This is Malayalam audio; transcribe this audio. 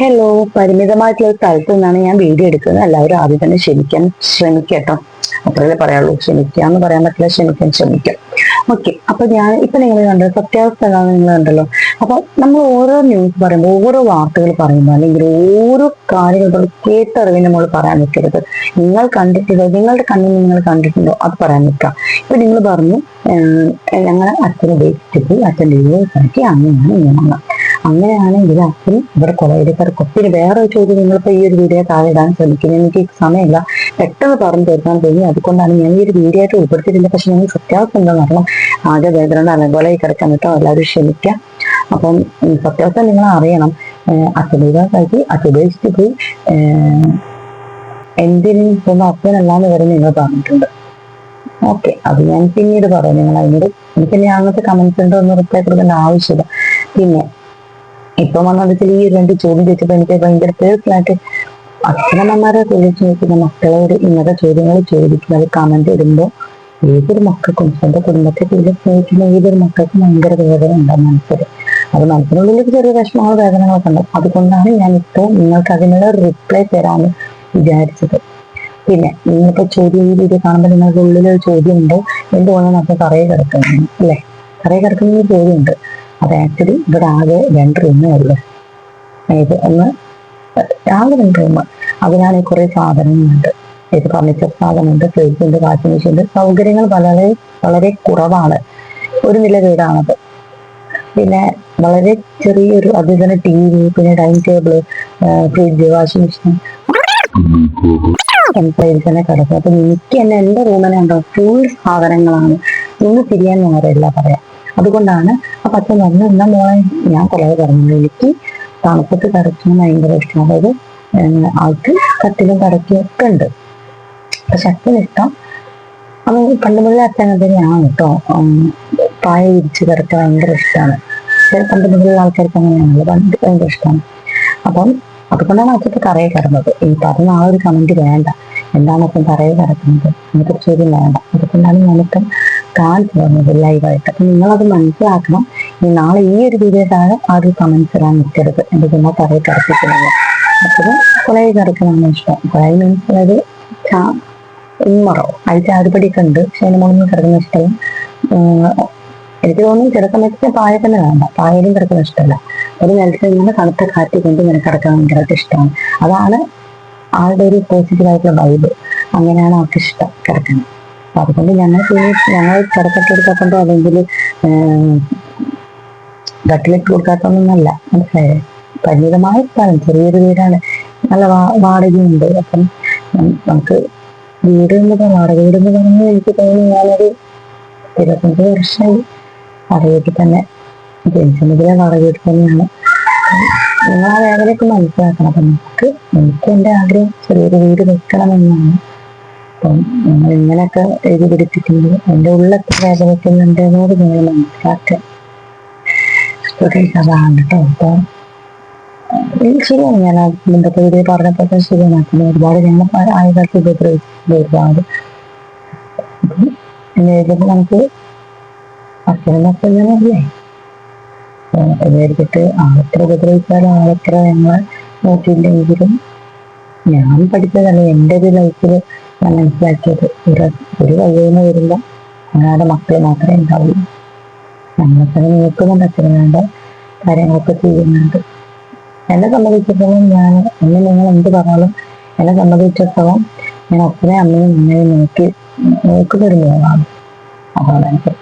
ഹലോ പരിമിതമായിട്ടുള്ള സ്ഥലത്ത് നിന്നാണ് ഞാൻ വീഡിയോ എടുക്കുന്നത്. എല്ലാവരും ആദ്യം തന്നെ ക്ഷമിക്കാൻ ശ്രമിക്കട്ടോ. അത്രയല്ലേ പറയുള്ളൂ ക്ഷമിക്കാന്ന് പറയാൻ പറ്റില്ല ക്ഷമിക്കാൻ ശ്രമിക്കാം. ഓക്കെ അപ്പൊ ഞാൻ ഇപ്പൊ നിങ്ങൾ കണ്ടത് സത്യാവസ്ഥ നിങ്ങൾ കണ്ടല്ലോ. അപ്പൊ നമ്മൾ ഓരോ ന്യൂസ് പറയുമ്പോൾ ഓരോ വാർത്തകൾ പറയുമ്പോൾ അല്ലെങ്കിൽ ഓരോ കാര്യങ്ങൾ കേട്ടറിവ് നമ്മൾ പറയാൻ നിൽക്കരുത്. നിങ്ങൾ കണ്ടിട്ടുണ്ടോ നിങ്ങളുടെ കണ്ണിൽ നിങ്ങൾ കണ്ടിട്ടുണ്ടോ അത് പറയാൻ നിൽക്കാം ഇപ്പൊ നിങ്ങൾ പറഞ്ഞു ഞങ്ങളെ അച്ഛനെ ഉപേക്ഷിച്ചിട്ട് അച്ഛന്റെ ഉപയോഗിച്ചാക്കി അങ്ങനെയാണ് ഇങ്ങനെയാണ് അങ്ങനെയാണെങ്കിൽ അച്ഛൻ ഇവിടെ കൊലയിടക്കാർ പിന്നെ വേറെ ചോദ്യം നിങ്ങളിപ്പോ ഈ ഒരു വീഡിയോ താഴെ ഇടാൻ ശ്രമിക്കുന്നത് എനിക്ക് സമയമില്ല. പെട്ടെന്ന് പറഞ്ഞു തീർക്കാൻ തോന്നി അതുകൊണ്ടാണ് ഞാൻ ഈ ഒരു വീഡിയോ ആയിട്ട് ഉൾപ്പെടുത്തിയിട്ടില്ല പക്ഷെ ഞങ്ങൾ സത്യാവസ്ഥ എന്താണെന്ന് അറിയണം. ആകെ വേദന അലങ്കോലായി കിടക്കാൻ കേട്ടോ എല്ലാവരും ക്ഷമിക്കാം. അപ്പം സത്യാവസ്ഥ നിങ്ങൾ അറിയണം. അച്ഛൻ ഉപേക്ഷിച്ച് പോയി എന്തിനും സ്വന്തം അച്ഛനല്ലാന്ന് വരെ നിങ്ങൾ പറഞ്ഞിട്ടുണ്ട്. ഓക്കെ അത് ഞാൻ പിന്നീട് പറയാം. നിങ്ങൾ അതിനോട് എനിക്ക് ഇനി അങ്ങനത്തെ കമന്റ്സ് ഉണ്ടോ എന്ന് റിപ്ലൈ കൊടുക്കേണ്ട ആവശ്യമില്ല. പിന്നെ ഇപ്പൊ വന്നതിൽ ഈ രണ്ട് ചോദ്യം ചോദിച്ചപ്പോ എനിക്ക് ഭയങ്കര പേഴ്സണായിട്ട് അച്ഛനമ്മമാരെ ചോദിച്ചു നോക്കുന്ന മക്കളോട് ഇങ്ങനത്തെ ചോദ്യങ്ങൾ ചോദിക്കുന്നത് കമന്റ് ഇടുമ്പോൾ ഏതൊരു മക്കൾക്കും സ്വന്തം കുടുംബത്തെ പോലും സ്നേഹിക്കുന്ന ഏതൊരു മക്കൾക്കും ഭയങ്കര വേദന ഉണ്ടാവും മനസ്സിൽ അത് മനസ്സിനുള്ളിൽ ചെറിയ വിഷമങ്ങളോ വേദനകളൊക്കെ ഉണ്ടാവും അതുകൊണ്ടാണ് ഞാൻ ഇപ്പോൾ നിങ്ങൾക്ക് അതിനുള്ള റിപ്ലൈ തരാമെന്ന് വിചാരിച്ചത്. പിന്നെ നിങ്ങളിപ്പോ ചോദ്യം ഈ വീഡിയോ കാണുമ്പോൾ നിങ്ങൾക്ക് ഉള്ളിൽ ഒരു ചോദ്യം ഉണ്ട്? എന്തുകൊണ്ടാണ് അപ്പൊ കറയെ കിടക്കുന്നത്? അല്ലേ? കറയെ കിടക്കുന്ന ഒരു ചോദ്യമുണ്ട് അത് ആക്ച്വലി ഇവിടെ ആകെ രണ്ട് റൂമേ ഉള്ളു. അതായത് ഒന്ന് ആകെ രണ്ട് റൂം അതിനാണ് കുറെ സാധനങ്ങളുണ്ട്. ഇത് ഫർണിച്ചർ സാധനമുണ്ട് ഫ്രിഡ്ജ് ഉണ്ട് വാഷിംഗ് മെഷീൻ ഉണ്ട്. സൗകര്യങ്ങൾ വളരെ വളരെ കുറവാണ്. ഒരു നില വീടാണത്. പിന്നെ വളരെ ചെറിയൊരു അതിൽ തന്നെ ടി വി പിന്നെ dining table fridge washing machine തന്നെ കിടക്കും. അപ്പൊ എനിക്ക് തന്നെ എന്റെ റൂമിനെ ഉണ്ടോ ഫുൾ സാധനങ്ങളാണ്. ഇന്ന് തിരിയാൻ നേരമില്ല പറയാം. അതുകൊണ്ടാണ് അപ്പൊ അച്ഛൻ പറഞ്ഞു എന്നാ മോളെ ഞാൻ കുറേ പറഞ്ഞു എനിക്ക് തണുപ്പത്ത് കിടക്കാൻ ഭയങ്കര ഇഷ്ടം അതായത് ആൾക്ക് കട്ടിലും കടക്കും ഒക്കെ ഉണ്ട്. ശക്തി അച്ഛൻ ഇഷ്ടം. അവൻ പണ്ടുമുള്ള അച്ഛൻ തന്നെയാണ് കേട്ടോ പായ വിരിച്ച് കിടക്കാൻ ഭയങ്കര ഇഷ്ടമാണ് പണ്ട് മുതലുള്ള ആൾക്കാർക്ക് അങ്ങനെയാണല്ലോ. പണ്ട് ഭയങ്കര ഇഷ്ടമാണ് അപ്പം അതുകൊണ്ടാണ് അച്ഛത്തെ കറയെ കിടന്നത് ഈ പറഞ്ഞ ആ ഒരു കമന്റ് വേണ്ട. എന്താണ് അച്ഛൻ കറയെ കിടക്കുന്നത് ഒരു ചോദ്യം വേണ്ട. അതുകൊണ്ടാണ് ഞാനിപ്പം കാണിച്ചു തന്നത് ലൈവായിട്ട് അപ്പൊ നിങ്ങളത് മനസ്സിലാക്കണം. ഈ നാളെ ഈ ഒരു താഴെ ആ ഒരു കമന്റ്സ് ഇടാൻ നിൽക്കരുത്. പിന്നെ തറയിൽ കിടപ്പിക്കുന്നത് അപ്പോൾ കുളയിൽ നമ്മൾ ഇഷ്ടം. കുറേ മീൻസ് അതായത് ചാ- ഉമ്മറോ അത് ചാരുപടിയൊക്കെ ഉണ്ട് പക്ഷെ അതിന് മുകളിൽ കിടക്കുന്ന ഇഷ്ടമല്ല എനിക്ക് തോന്നുന്നു ചില സമയത്ത് പായ തന്നെ വേണ്ട പായലും കിടക്കുന്ന ഇഷ്ടമല്ല. ഒരു നിലത്തിൽ നിന്ന് തണുത്ത കാറ്റ് കൊണ്ട് ഇങ്ങനെ കിടക്കാൻ ഭയങ്കരമായിട്ട് ഇഷ്ടമാണ്. അതാണ് ആളുടെ ഒരു പോസിറ്റീവ് ആയിട്ടുള്ള വൈബ് അങ്ങനെയാണ് അവർക്ക് ഇഷ്ടം കിടക്കുന്നത്. അപ്പൊ അതുകൊണ്ട് ഞങ്ങൾ ഞങ്ങൾ കിടക്കട്ട് കൊടുക്കാത്തോണ്ടോ അല്ലെങ്കിൽ കട്ടിലിട്ട് കൊടുക്കാത്തോന്നല്ല മനസ്സിലായേ? പരിമിതമായ സ്ഥലം ചെറിയൊരു വീടാണ്. നല്ല വാ- വാടകയുണ്ട്. അപ്പം നമുക്ക് വീട് എന്ന് പറഞ്ഞാൽ വാടക വീട് എന്ന് പറഞ്ഞാൽ എനിക്ക് തോന്നുന്നു ഞാനൊരു ഇരുപത്തഞ്ച് വർഷമായി വാടക തന്നെ ജനിച്ച മുതലേ വാടക വീട്ടിൽ തന്നെയാണ്. നിങ്ങൾ ആ വേദനയൊക്കെ മനസ്സിലാക്കണം. അപ്പം നമുക്ക് എനിക്ക് എന്റെ ആഗ്രഹം ചെറിയൊരു വീട് വെക്കണമെന്നാണ്. അപ്പം നിങ്ങൾ ഇങ്ങനെയൊക്കെ എഴുതി പിടിപ്പിക്കുന്നത് എന്റെ ഉള്ളൊക്കെ വേദനിക്കുന്നുണ്ട് എന്നോട് നിങ്ങൾ മനസ്സിലാക്കുക. അതാണ് കേട്ടോ. അപ്പൊ ശരിയാണ്. ഞാൻ മുമ്പത്തെ വീഡിയോ പറഞ്ഞപ്പോൾ തന്നെ ശരിയാണ്. പിന്നെ ഒരുപാട് ഞങ്ങൾ ആയകാലത്ത് ഉപദ്രവിച്ചിട്ടുണ്ട് ഒരുപാട്. എഴുതുമ്പോൾ നമുക്ക് അച്ഛനും അച്ഛനും അല്ലേ? എഴുതിയിട്ട് ആളെത്ര ഉപദ്രവിച്ചാലും ആളെത്ര ഞങ്ങൾ നോക്കിയില്ലെങ്കിലും ഞാൻ പഠിച്ചതല്ല. എന്റെ ഒരു ലൈഫിൽ ഞാൻ മനസ്സിലാക്കിയത് ഒരു ഒരു വഴിയിൽ വരുമ്പോൾ ഞങ്ങളുടെ മക്കൾ മാത്രമേ ഉണ്ടാവുള്ളൂ. ഞങ്ങളൊക്കെ നോക്കുന്നുണ്ട് അച്ഛനും വേണ്ട കാര്യങ്ങളൊക്കെ ചെയ്യുന്നുണ്ട്. എന്നെ സംബന്ധിച്ചിടത്തോളം ഞാൻ എന്നെ നിങ്ങൾ എന്ത് പറഞ്ഞാലും എന്നെ സംബന്ധിച്ചിടത്തോളം ഞാൻ അച്ഛനെ അമ്മയും അമ്മയും നോക്കി നോക്കുന്ന ഒരു മോളാണ്. അതാണ് എനിക്ക്